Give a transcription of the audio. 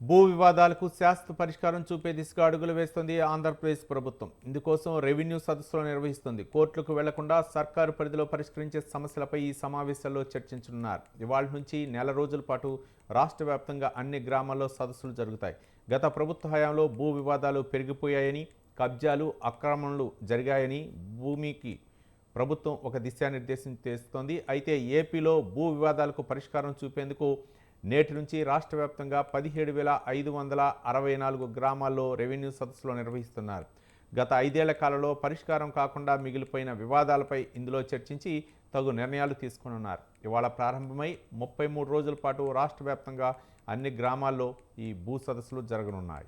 భూ వివాదాలకు శాశ్వత పరిష్కారం చూపే దిశగా అడుగులు వేస్తుంది ఆంధ్రప్రదేశ్ ప్రభుత్వం. ఇందుకోసం రెవెన్యూ సదస్సులు నిర్వహిస్తుంది. కోర్టులకు వెళ్ళకుండా సర్కారు పరిధిలో పరిష్కరించే సమస్యలపై ఈ సమావేశాల్లో చర్చించనున్నారు. ఇవాళ నుంచి నెల రోజుల పాటు రాష్ట్ర వ్యాప్తంగా అన్ని గ్రామాల్లో సదస్సులు జరుగుతాయి. గత ప్రభుత్వ హయాంలో భూ వివాదాలు పెరిగిపోయాయని కబ్జాలు అక్రమణలు జరిగాయని భూమికి ప్రభుత్వం ఒక దిశానిర్దేశం చేస్తోంది అయితే ఏపీలో భూ వివాదాలకు పరిష్కారం చూపేందుకు నేటి నుంచి రాష్ట్ర వ్యాప్తంగా పదిహేడు వేల ఐదు వందల అరవై నాలుగు గ్రామాల్లో రెవెన్యూ సదస్సులు నిర్వహిస్తున్నారు. గత ఐదేళ్ళ కాలంలో పరిష్కారం కాకుండా మిగిలిపోయిన వివాదాలపై ఇందులో చర్చించి తగు నిర్ణయాలు తీసుకునున్నారు. ఇవాళ ప్రారంభమై ముప్పై మూడు రోజుల పాటు రాష్ట్ర వ్యాప్తంగా అన్ని గ్రామాల్లో ఈ భూ సదస్సులు జరగనున్నాయి.